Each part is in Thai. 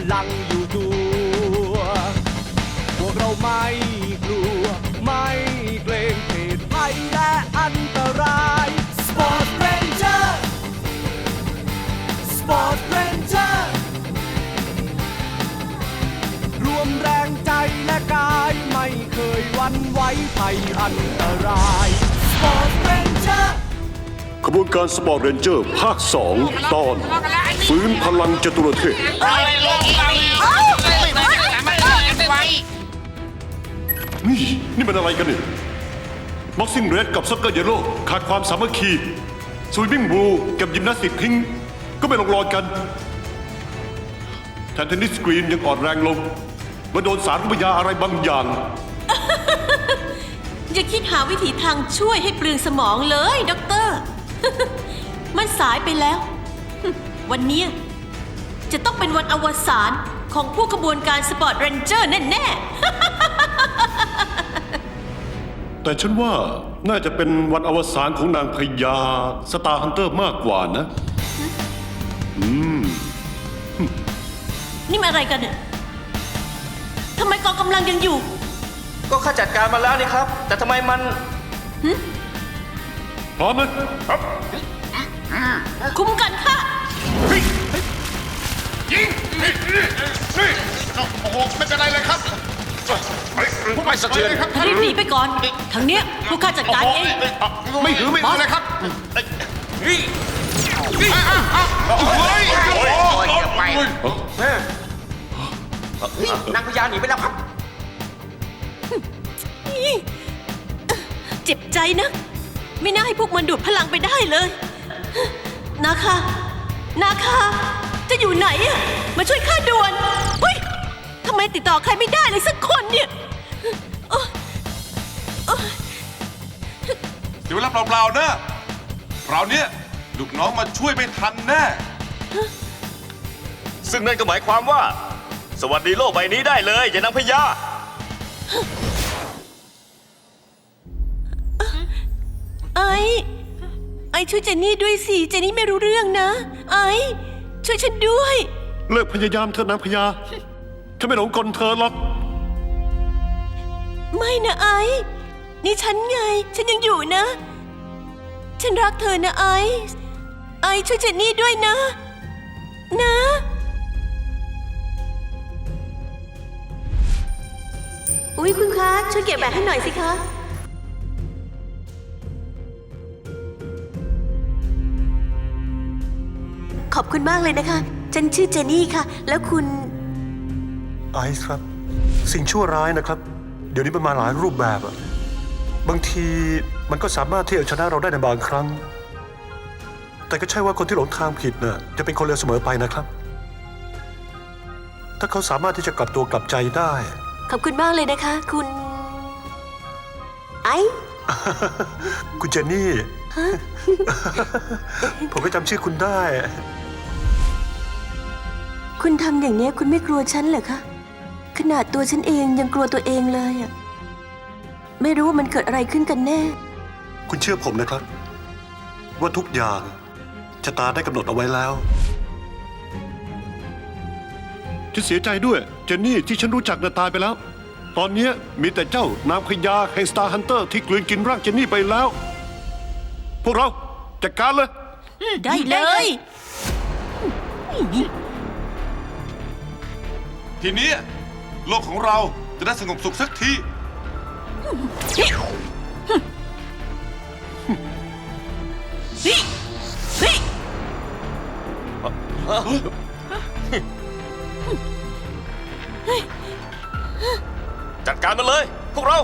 ำลังอยู่ตัว พวกเราไม่กลัว ไม่เกรงเหตุภัยและอันตราย Sport Ranger Sport Ranger รวมแรงใจและกายไม่เคยหวันไหวภัยอันตราย Sport Ranger ขบวนการสปอร์ตเรนเจอร์ภาค 2 ตอน ฟื้นพลังจตุรเทพ นี่นี่มันอะไรกันเนี่ยบ็อกซิ่งเรดกับซ็อกเกอร์เยลโล่ขาดความสามัคคีสวิมมิ่งบลูกับยิมนาสติกพิงก็ไม่ลงรอยกันแทนเทนนิสกรีนยังอ่อนแรงลงมาโดนสารวิทยาอะไรบางอย่าง อย่าคิดหาวิธีทางช่วยให้เปลืองสมองเลยด็อกเตอร์ มันสายไปแล้ว วันนี้ จะต้องเป็นวันอวสานของผู้กระบวนการสปอร์ตเรนเจอร์แน่แต่ฉันว่าน่าจะเป็นวันอวสานของนางพญาสตาร์ฮันเตอร์มากกว่านะๆนี่มันอะไรกันเนี่ยทำไมกองกำลังยังอยู่ ก็ข้าจัดการมาแล้วนี่ครับ แต่ทำไมมันพร้อมไหมคุ้มกันค่ะยิ งนี่นี่นี่โอ้โหไม่เป็นไรเลยครับพวกไม่สะเทือนครับรีบหนีไปก่อน ทางเนี้ยพวกข้าจัดการเองไม่หือไม่อือเลยครับนี่นี่เฮ้ยโอ้ยเยี่ยไปนางพญาหนีไปแล้วครับเจ็บใจนะ ไม่น่าให้พวกมันดูดพลังไปได้เลยนาคานาคา จะอยู่ไหนอะมาช่วยข้าด่วนเฮ้ยทำไมติดต่อใครไม่ได้เลยสักคนเนี่ยเอ้ยเอ้ยเสียเวลาเปล่าๆนะเราวเนี้ยลูกน้องมาช่วยไม่ทันแน่ ซึ่งนั่นก็หมายความว่า สวัสดีโลกใบนี้ได้เลยอย่านางพญาไอ้ไอ้ช่วยเจนนี่ด้วยสิ เจนนี่ไม่รู้เรื่องนะ ไอ้ ช่วยฉันด้วย เลิกพยายามเถอะนางพญา ฉันไม่หลงกลเธอหรอก ไม่นะไอ้นี่ฉันไง ฉันยังอยู่นะ ฉันรักเธอนะไอ้ไอ้ช่วยเจนนี่ด้วยนะ นะ อุ๊ย คุณคะช่วยเก็บแบตให้หน่อยสิคะ ขอบคุณมากเลยนะคะ ฉันชื่อเจนนี่ค่ะ แล้วคุณ ไอซ์ครับ สิ่งชั่วร้ายนะครับ เดี๋ยวนี้มันมาหลายรูปแบบอะบางทีมันก็สามารถที่จะชนะเราได้ในบางครั้ง แต่ก็ใช่ว่าคนที่หลงทางผิดน่ะจะเป็นคนเลวเสมอไปนะครับ ถ้าเขาสามารถที่จะกลับตัวกลับใจได้ ขอบคุณมากเลยนะคะ คุณ ไอ้คุณเจนนี่ ผมก็จำชื่อคุณได้ คุณทำอย่างนี้ยคุณไม่กลัวฉันเหรอคะ ขนาดตัวฉันเองยังกลัวตัวเองเลยอะไม่รู้ว่ามันเกิดอะไรขึ้นกันแน่ คุณเชื่อผมนะครับ ว่าทุกอย่างชะตาได้กำหนดเอาไว้แล้ว ฉันเสียใจด้วย เจนนี่ที่ฉันรู้จักน่ะตายไปแล้ว ตอนเนี้ยมีแต่เจ้านางพญาแห่งสตาร์ฮันเตอร์ที่กลืนกินร่างเจนนี่ไปแล้ว พวกเราจัดการเลย ได้เลย ทีเนี้ยโลกของเราจะได้สงบสุขสักที จัดการมาเลย พวกเรา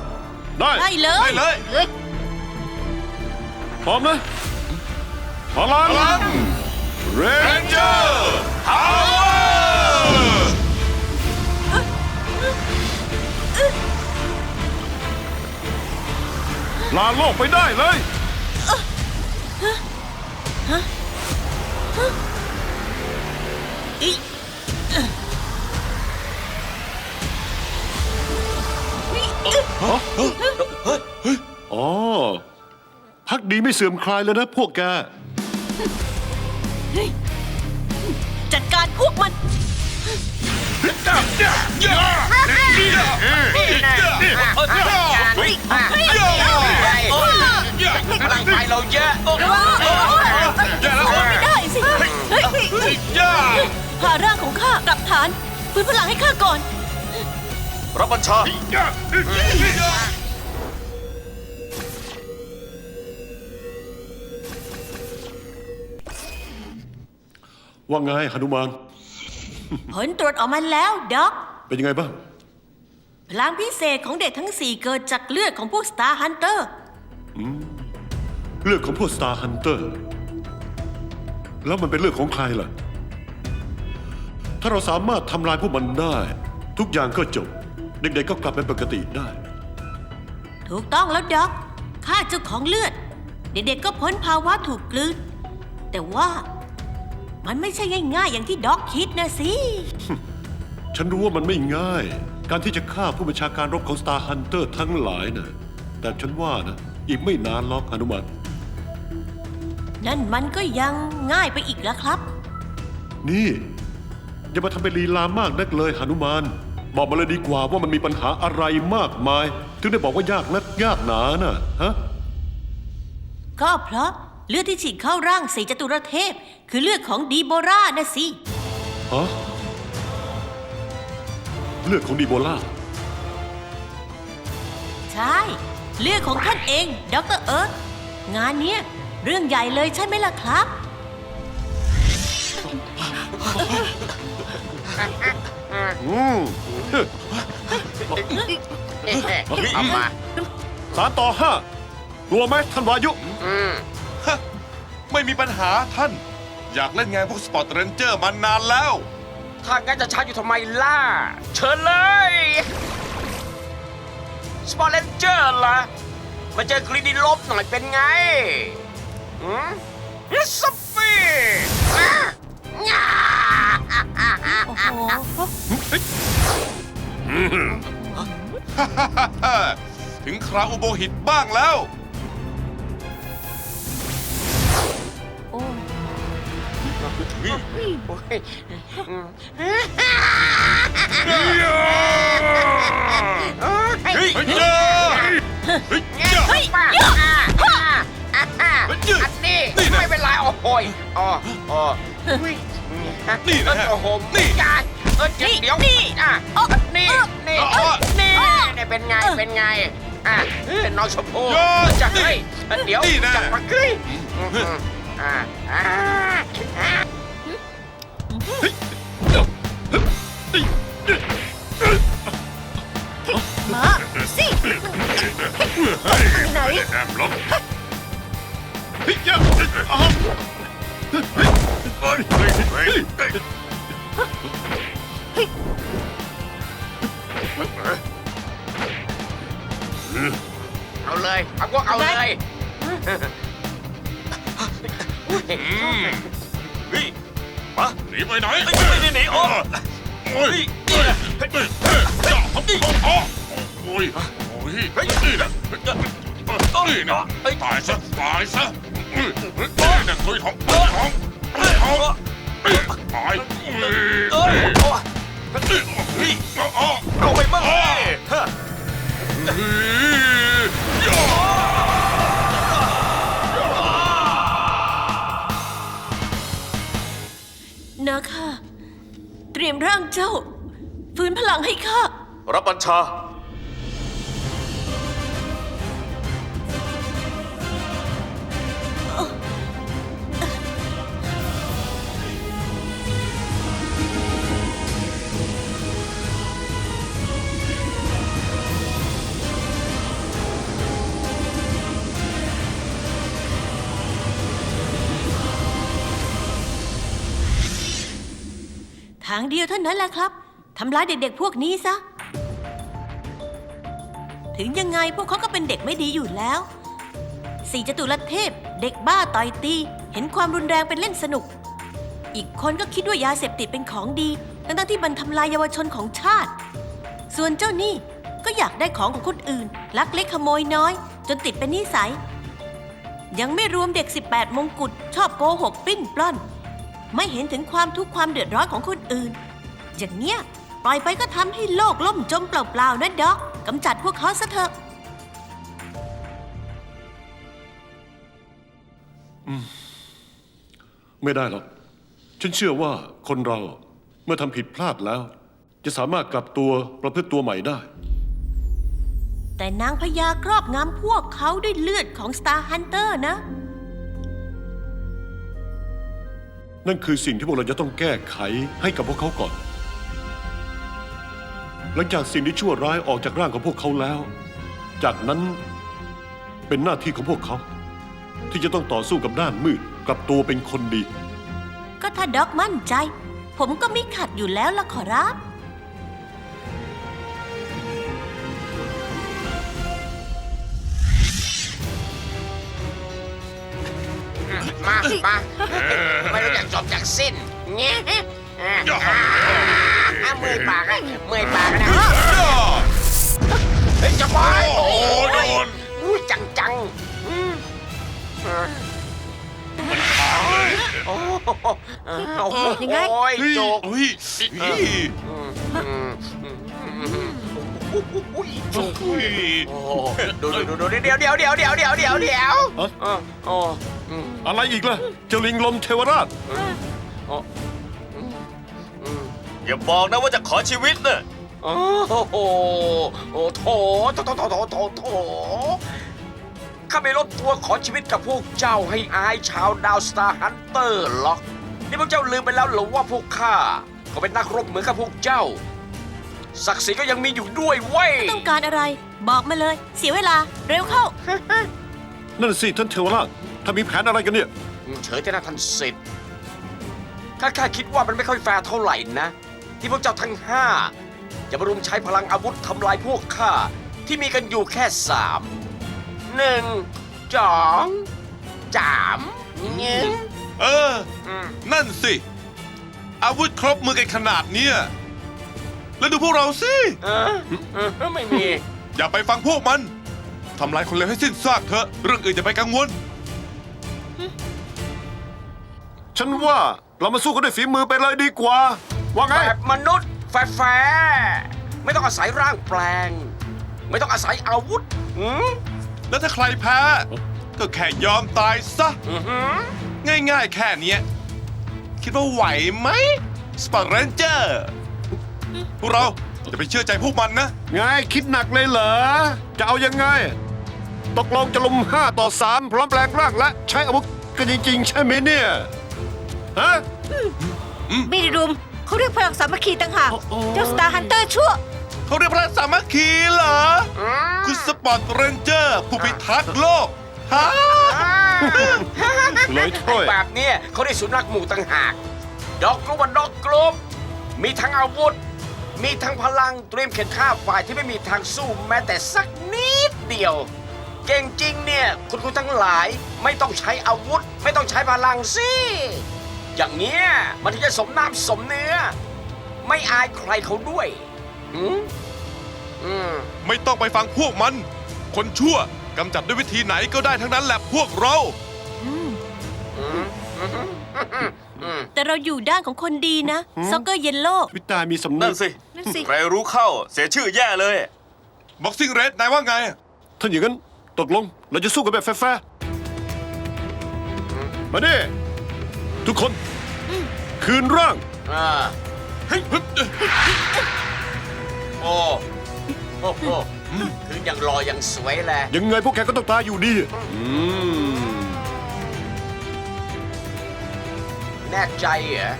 ได้ได้เลได้ยเลย พร้อมนะพลังพลังเรเรนนเจอร์พ ลาโลกไปได้เลยอิอ๋อพักดีไม่เสื่อมคลายเลยนะพวกแก จัดการพวกมัน พลังไฟเราเยอะโอ้โหไม่ได้สิเฮ้ยพาร่างของข้ากลับฐานฟื้นพลังให้ข้าก่อน รับบัญชา ว่าไงหนุมาน ผลตรวจออกมาแล้วด็อก เป็นยังไงบ้าง พลังพิเศษของเด็กทั้งสี่เกิดจากเลือดของพวกสตาร์ฮันเตอร์ เลือดของพวกสตาร์ฮันเตอร์ แล้วมันเป็นเลือดของใครล่ะ ถ้าเราสามารถทำลายพวกมันได้ ทุกอย่างก็จบ เด็กๆก็กลับเป็นปกติได้ ถูกต้องแล้วด็อกข้าเจ้าของเลือด เด็กๆก็พ้นภาวะถูกกลืนแต่ว่า มันไม่ใช่ง่ายๆอย่างที่ด็อกคิดนะสิ ฉันรู้ว่ามันไม่ง่าย การที่จะฆ่าผู้บัญชาการรบของ Star Hunter ทั้งหลายนะแต่ฉันว่านะ อีกไม่นานหรอกอนุมันนั่นมันก็ยังง่ายไปอีกแล้วครับ นี่อย่ามาทำเป็นลีลามากนักเลยหนุมาน บอกมาเลยดีกว่าว่ามันมีปัญหาอะไรมากมาย ถึงได้บอกว่ายากนักยากหนาน่ะฮะ ก็เพราะ เลือดที่ฉีดเข้าร่างสีจตุรเทพ คือเลือดของดีโบรานะสิ ฮะเลือดของดีโบลาใช่ เลือดของท่านเองดรเอิร์ธงานเนี้ยเรื่องใหญ่เลยใช่ไหมล่ะครับ อืมเอามาสามต่อห้ารัวไหมท่านวายุ ไม่มีปัญหาท่าน อยากเล่นงานพวกสปอร์ตเรนเจอร์มานานแล้ว ถ้างั้นจะช้าอยู่ทำไมล่ะ เชิญเลยสปอร์เลนเจอร์ล่ะมาเจอกรีดีลบหน่อยเป็นไงอืมสฟีอะง่าโอ้โหถึงคราวอุโบหิตบ้างแล้ว โอ้ยอืมเฮ้ยเฮ้ยเจ้าเฮ้ยเจ้าเฮ้ยป้าอันนี้ไม่เป็นไรโอ้ยอ๋ออ๋ออุ๊ยนี่นะฮะโอ้โหนี่จานเออเดี๋ยวนี่อะนี่นี่นี่เนี่ยเป็นไงเป็นไงอะน้องชมพู่จะเฮ้เดี๋ยวจะมาเฮ้ยอืมอืมอะอะอะมาสิไหนแอบลบเฮ้ยเจ้า อ้าวเฮ้ยเฮ้ยเฮ้ยเนีไปไหนเฮ้ยไม่ได้หนีโอ้โอ้ยเฮ้ยเฮ้ยเฮ้ยเฮ้ยโอ้ไอ้ยโอ้ยเฮ้ยนี่นะนี่นะตายซะตายซะนี่นะคุยท้องคุยท้องคุยท้องตายเอ้ย เจ้า ฟื้นพลังให้ข้ารับบัญชา ทางเดียวเท่านั้นแหละครับทำร้ายเด็กๆพวกนี้ซะ ถึงยังไงพวกเขาก็เป็นเด็กไม่ดีอยู่แล้ว สี่จตุรเทพ เด็กบ้าต่อยตี เห็นความรุนแรงเป็นเล่นสนุก อีกคนก็คิดว่ายาเสพติดเป็นของดีทั้งๆที่มันทำลายเยาวชนของชาติ ส่วนเจ้านี่ก็อยากได้ของของคนอื่น ลักเล็กขโมยน้อย จนติดเป็นนิสัย ยังไม่รวมเด็ก 18 มงกุฎชอบโกหกปิ้นปล้อน ไม่เห็นถึงความทุกข์ความเดือดร้อนของคนอื่น อย่างเนี้ยปล่อยไปก็ทำให้โลกล่มจมเปล่าๆนะด็อกกำจัดพวกเขาซะเถอะ ไม่ได้หรอก ฉันเชื่อว่าคนเราเมื่อทำผิดพลาดแล้ว จะสามารถกลับตัวประพฤติตัวใหม่ได้ แต่นางพญาครอบงำพวกเขาด้วยเลือดของ Star Hunter นะ นั่นคือสิ่งที่พวกเราจะต้องแก้ไขให้กับพวกเขาก่อน หลังจากสิ่งที่ชั่วร้ายออกจากร่างของพวกเขาแล้ว จากนั้นเป็นหน้าที่ของพวกเขา ที่จะต้องต่อสู้กับด้านมืดกลับตัวเป็นคนดี ก็ถ้าด็อกมั่นใจ ผมก็ไม่ขัดอยู่แล้วล่ะขอรับ มามาไม่รู้จักจบจากสิ้นเงี้ยอ่าอ่าเมื่อยปากอะเมื่อยปากนะเฮ้ยจะไปโอ้ยอุ้ยจังจังๆอืมโอ้โหโอ้โหยังไง โอ้ยเฮ้ยโจก เฮ้ยนี่อุ้ยโจกเฮ้ยโอ้โหดูดูดูดูเดี๋ยวเดี๋ยวเดี๋ยวเดี๋ยวเดี๋ยวเดี๋ยวเดี๋ยวเอ้าเออโอ้ อืมอะไรอีกล่ะเจ้าลิงลมเทวราชโอ้อืมอย่าบอกนะว่าจะขอชีวิตน่ะโอ้โหโอ้โถโถโถโถโถโถโถข้าไม่ลดตัวขอชีวิตกับพวกเจ้าให้อายชาวดาวสตาร์ฮันเตอร์หรอก นี่พวกเจ้าลืมไปแล้วเหรือว่าพวกข้าก็เป็นนักรบเหมือนกับพวกเจ้า ศักดิ์ศรีก็ยังมีอยู่ด้วยเว้ยต้องการอะไร บอกมาเลย เสียเวลาเร็วเข้า นั่นสิท่านเทวราช ถ้ามีแผนอะไรกันเนี่ย เฉยแต่นะท่านสิทธิ์ข้าแค่คิดว่ามันไม่ค่อยแฟร์เท่าไหร่นะ ที่พวกเจ้าทั้งห้าจะมารุมใช้พลังอาวุธทำลายพวกข้าที่มีกันอยู่แค่สามหนึ่งสองสามเงี้ยเออนั่นสิ อาวุธครบมือกันขนาดเนี้ยแล้วดูพวกเราสิ เออเออไม่มี อย่าไปฟังพวกมัน ทำลายคนเลวให้สิ้นซากเถอะ เรื่องอื่นอย่าไปกังวล ฉันว่าเรามาสู้กันด้วยฝีมือไปเลยดีกว่า ว่าไง แบบมนุษย์แฟร์ๆไม่ต้องอาศัยร่างแปลง ไม่ต้องอาศัยอาวุธหืมแล้วถ้าใครแพ้ ก็แค่ยอมตายซะ อื้อหือง่ายๆแค่เนี้ยคิดว่าไหวไหมสปอร์ตเรนเจอร์พวกเราจะไปเชื่อใจพวกมันนะ ไงคิดหนักเลยเหรอ จะเอายังไง ตกลงจะลุมห้าต่อสามพร้อมแปลงร่างและใช้อาวุธกันจริงๆ ใช่ไหมเนี่ย ฮะ ไม่ได้รุมเขาเรียกพลังสามัคคีต่างหาก เจ้าสตาร์ฮันเตอร์ชั่ว เขาเรียกพระสามัคคีเหรอ คุณสปอร์ตเรนเจอร์ ผู้พิทักษ์โลกฮะเลยถ้วย แบบเนี้ยเขาได้สุนัขหมู่ต่างหากดอกกรุ๊ปดอกกรุ๊ปมีทั้งอาวุธ มีทั้งพลังเตรียมเข็นฆ่าฝ่ายที่ไม่มีทางสู้แม้แต่สักนิดเดียว เก่งจริงเนี่ย คุณคุณทั้งหลายไม่ต้องใช้อาวุธ ไม่ต้องใช้พลังสิ อย่างเนี้ยมันถึงจะสมน้ำสมเนื้อ ไม่อายใครเขาด้วยหืมอืมไม่ต้องไปฟังพวกมัน คนชั่วกำจัดด้วยวิธีไหนก็ได้ทั้งนั้นแหละพวกเราแต่เราอยู่ด้านของคนดีนะซ็อกเกอร์เยลโล่วิตามีสำนึนั่กนสิ นั่นสิ ใครรู้เข้าเสียชื่อแย่เลย บ็อกซิ่งเรดนายว่าไงถ้าอย่างนั้น ตกลง เราจะสู้กันแบบแฟร์ๆมาดิทุกคน คืนร่าง อ่าเฮ้ยโอ้โอ้โหถึงยังรอยังสวยแหละยังไงพวกแกก็ต้องตายอยู่ดีอืมแน่ใจเหรอ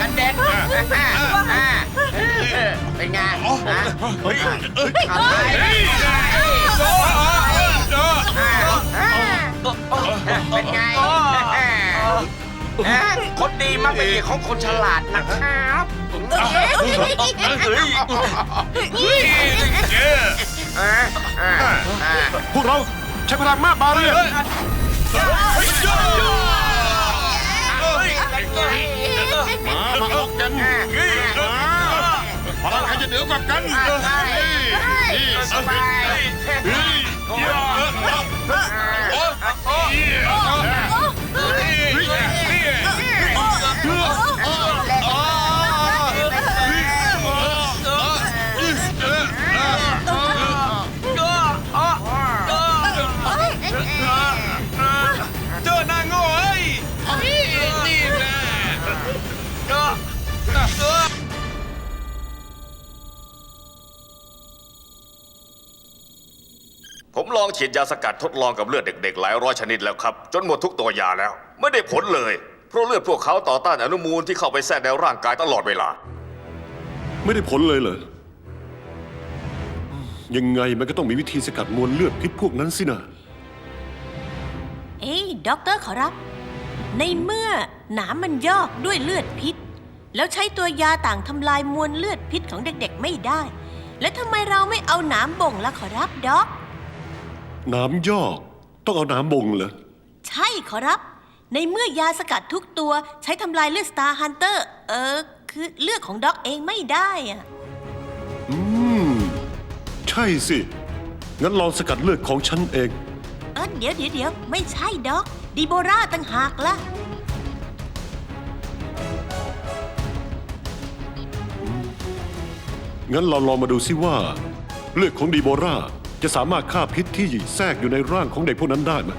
กันเด็นเป็นไงอะไร เป็นไงเอ๊ะคนดีมักเป็นเหยื่อของคนฉลาดนะครับอ่าอ่าอ่าพวกเราใช้พลังมากบาเรียมามาออกกันพลังใครจะเหนือกว่ากันนี่สบาย เผมลองฉีดยาสกัดทดลองกับเลือดเด็กๆ หลายร้อยชนิดแล้วครับ จนหมดทุกตัวยาแล้ว ไม่ได้ผลเลย เพราะเลือดพวกเขาต่อต้านอนุมูลที่เข้าไปแทรกในร่างกายตลอดเวลา ไม่ได้ผลเลยเหรออืมยังไงมันก็ต้องมีวิธีสกัดมวลเลือดพิษพวกนั้นสินะเอ้ยด็อกเตอร์ขอรับ ในเมื่อหนามมันยอกด้วยเลือดพิษ แล้วใช้ตัวยาต่างทำลายมวลเลือดพิษของเด็กๆไม่ได้ แล้วทำไมเราไม่เอาหนามบ่งล่ะขอรับด็อก น้ำยอก ต้องเอาน้ำบ่งเหรอ ใช่ขอรับ ในเมื่อยาสกัดทุกตัวใช้ทำลายเลือดสตาร์ฮันเตอร์ เออ คือเลือดของด็อกเองไม่ได้อะอืม ใช่สิ งั้นลองสกัดเลือดของฉันเอง เออเดี๋ยวเดี๋ยวเดี๋ยวไม่ใช่ด็อกดีโบราตั้งหากล่ะ งั้นเราลองมาดูซิว่า เลือดของดีโบรา จะสามารถฆ่าพิษที่แทรกอยู่ในร่างของเด็กพวกนั้นได้ไหม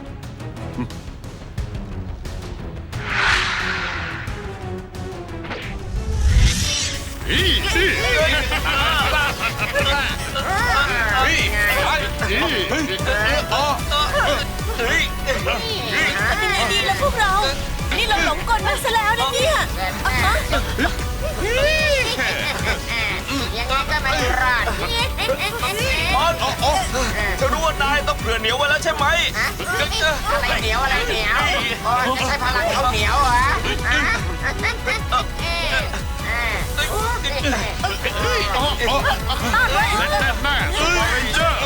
เป็นไงดีล่ะพวกเรา นี่เราหลงกลมันซะแล้วนะเนี่ยอะฮะยังไงก็ไม่รอด อ๋ออ๋ออ๋อฉันรู้ว่านายต้องเผื่อเหนียวไว้แล้วใช่ไหมอะไรเหนียวอะไรเหนียวโอ้ยจะใช้พลังเขาเหนียวเหรอฮะแน่แน่สปาร์เรนเจอร์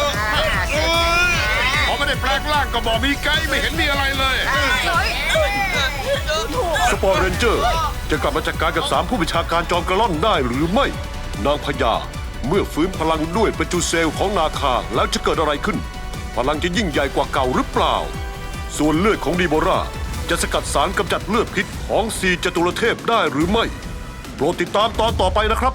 พอไม่ได้แปลงร่างก็บอกมีไกด์ไม่เห็นมีอะไรเลยสปอร์เรนเจอร์ จะกลับมาจัดการกับสามผู้บัญชาการจอมกระล่อนได้หรือไม่ นางพญา เมื่อฟื้นพลังด้วยประจุเซลล์ของนาคาแล้วจะเกิดอะไรขึ้น พลังจะยิ่งใหญ่กว่าเก่าหรือเปล่า ส่วนเลือดของดีโบราจะสกัดสารกำจัดเลือดพิษของสีจตุรเทพได้หรือไม่ โปรดติดตามตอนต่อไปนะครับ